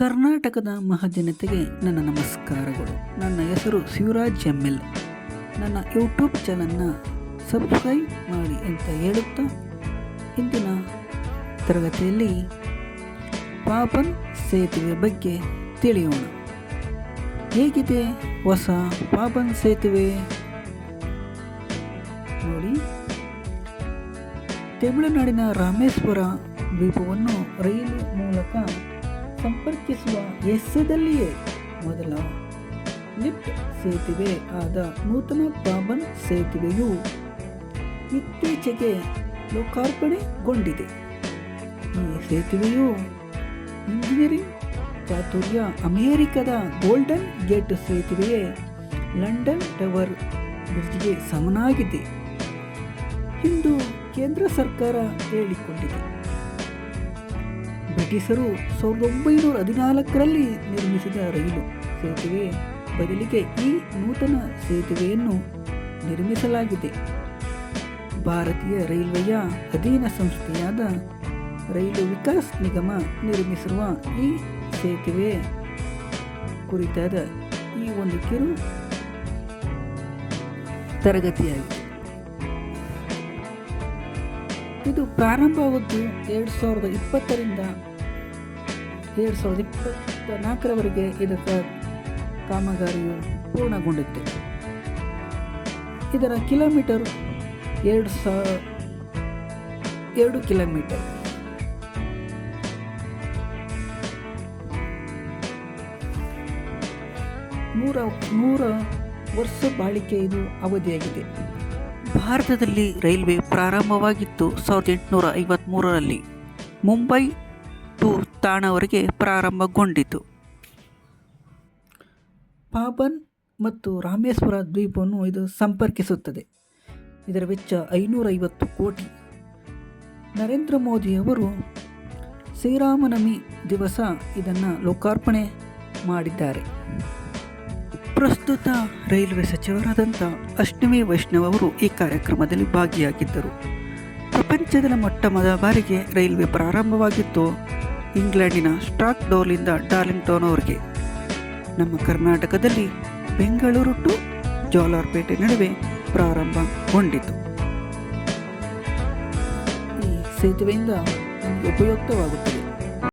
ಕರ್ನಾಟಕದ ಮಹಾಜನತೆಗೆ ನನ್ನ ನಮಸ್ಕಾರಗಳು. ನನ್ನ ಹೆಸರು ಶಿವರಾಜ್ ಎಂ ಎಲ್ ನನ್ನ ಯೂಟ್ಯೂಬ್ ಚಾನಲ್ನ ಸಬ್ಸ್ಕ್ರೈಬ್ ಮಾಡಿ ಅಂತ ಹೇಳುತ್ತಾ ಇಂದಿನ ತರಗತಿಯಲ್ಲಿ ಪಾಪನ್ ಸೇತುವೆ ಬಗ್ಗೆ ತಿಳಿಯೋಣ. ಹೇಗಿದೆ ಹೊಸ ಪಾಪನ್ ಸೇತುವೆ? ನೋಡಿ. ತಮಿಳುನಾಡಿನ ರಾಮೇಶ್ವರ ದ್ವೀಪವನ್ನು ರೈಲು ಮೂಲಕ ಸಂಪರ್ಕಿಸುವ ಎಸ್ಸದಲ್ಲಿಯೇ ಮೊದಲ ಲಿಫ್ಟ್ ಸೇತುವೆ ಆದ ನೂತನ ಪಾಬನ್ ಸೇತುವೆಯು ಇತ್ತೀಚೆಗೆ ಲೋಕಾರ್ಪಣೆಗೊಂಡಿದೆ. ಈ ಸೇತುವೆಯು ಇಂಜಿನಿಯರಿಂಗ್ ಚಾತುರ್ಯ ಅಮೆರಿಕದ ಗೋಲ್ಡನ್ ಗೇಟ್ ಸೇತುವೆಯೇ ಲಂಡನ್ ಟವರ್ ಬ್ರಿಡ್ಜ್ಗೆ ಸಮನಾಗಿದೆ ಎಂದು ಕೇಂದ್ರ ಸರ್ಕಾರ ಹೇಳಿಕೊಂಡಿದೆ. ಬ್ರಿಟಿಷರು ಸಾವಿರದ ಒಂಬೈನೂರ ಹದಿನಾಲ್ಕರಲ್ಲಿ ನಿರ್ಮಿಸಿದ ರೈಲು ಸೇತುವೆ ಬದಲಿಗೆ ಈ ನೂತನ ಸೇತುವೆಯನ್ನು ನಿರ್ಮಿಸಲಾಗಿದೆ. ಭಾರತೀಯ ರೈಲ್ವೆಯ ಅಧೀನ ಸಂಸ್ಥೆಯಾದ ರೈಲು ವಿಕಾಸ್ ನಿಗಮ ನಿರ್ಮಿಸಿರುವ ಈ ಸೇತುವೆ ಕುರಿತಾದ ಈ ಒಂದು ಕಿರು ತರಗತಿಯಾಗಿದೆ. ಇದು ಪ್ರಾರಂಭವಾದ್ದು ಎರಡು ಸಾವಿರದ ಇಪ್ಪತ್ತರಿಂದ ಎರಡು ಸಾವಿರದ ಇಪ್ಪತ್ತ ನಾಲ್ಕರವರೆಗೆ ಇದಕ್ಕೆ ಕಾಮಗಾರಿಯು ಪೂರ್ಣಗೊಂಡಿತ್ತು. ಇದರ ಕಿಲೋಮೀಟರ್ ಎರಡು ಸಾವಿರ ಎರಡು ಕಿಲೋಮೀಟರ್. ನೂರ ನೂರ ವರ್ಷ ಬಾಳಿಕೆ ಇದು ಅವಧಿಯಾಗಿದೆ. ಭಾರತದಲ್ಲಿ ರೈಲ್ವೆ ಪ್ರಾರಂಭವಾಗಿತ್ತು ಸಾವಿರದ ಎಂಟುನೂರ ಐವತ್ತ್ಮೂರರಲ್ಲಿ ಮುಂಬೈ ಟು ತಾಣವರೆಗೆ ಪ್ರಾರಂಭಗೊಂಡಿತು. ಪಾಪನ್ ಮತ್ತು ರಾಮೇಶ್ವರ ದ್ವೀಪವನ್ನು ಇದು ಸಂಪರ್ಕಿಸುತ್ತದೆ. ಇದರ ವೆಚ್ಚ ಐನೂರೈವತ್ತು ಕೋಟಿ. ನರೇಂದ್ರ ಮೋದಿಯವರು ಶ್ರೀರಾಮನವಮಿ ದಿವಸ ಇದನ್ನು ಲೋಕಾರ್ಪಣೆ ಮಾಡಿದ್ದಾರೆ. ಪ್ರಸ್ತುತ ರೈಲ್ವೆ ಸಚಿವರಾದಂಥ ಅಷ್ಟಮಿ ವೈಷ್ಣವ್ ಅವರು ಈ ಕಾರ್ಯಕ್ರಮದಲ್ಲಿ ಭಾಗಿಯಾಗಿದ್ದರು. ಪ್ರಪಂಚದ ಮೊಟ್ಟ ಮೊದಲ ಬಾರಿಗೆ ರೈಲ್ವೆ ಪ್ರಾರಂಭವಾಗಿತ್ತು. ಇಂಗ್ಲೆಂಡಿನ ಸ್ಟಾಕ್ ಡೋಲಿಂದ ಡಾರ್ಲಿಂಗ್ಟೋನ್ ಅವರಿಗೆ. ನಮ್ಮ ಕರ್ನಾಟಕದಲ್ಲಿ ಬೆಂಗಳೂರು ಟು ಜೋಲಾರ್ಪೇಟೆ ನಡುವೆ ಪ್ರಾರಂಭಗೊಂಡಿತು ಈ ಸೇತುವೆಯಿಂದ ಉಪಯುಕ್ತವಾಗುತ್ತದೆ.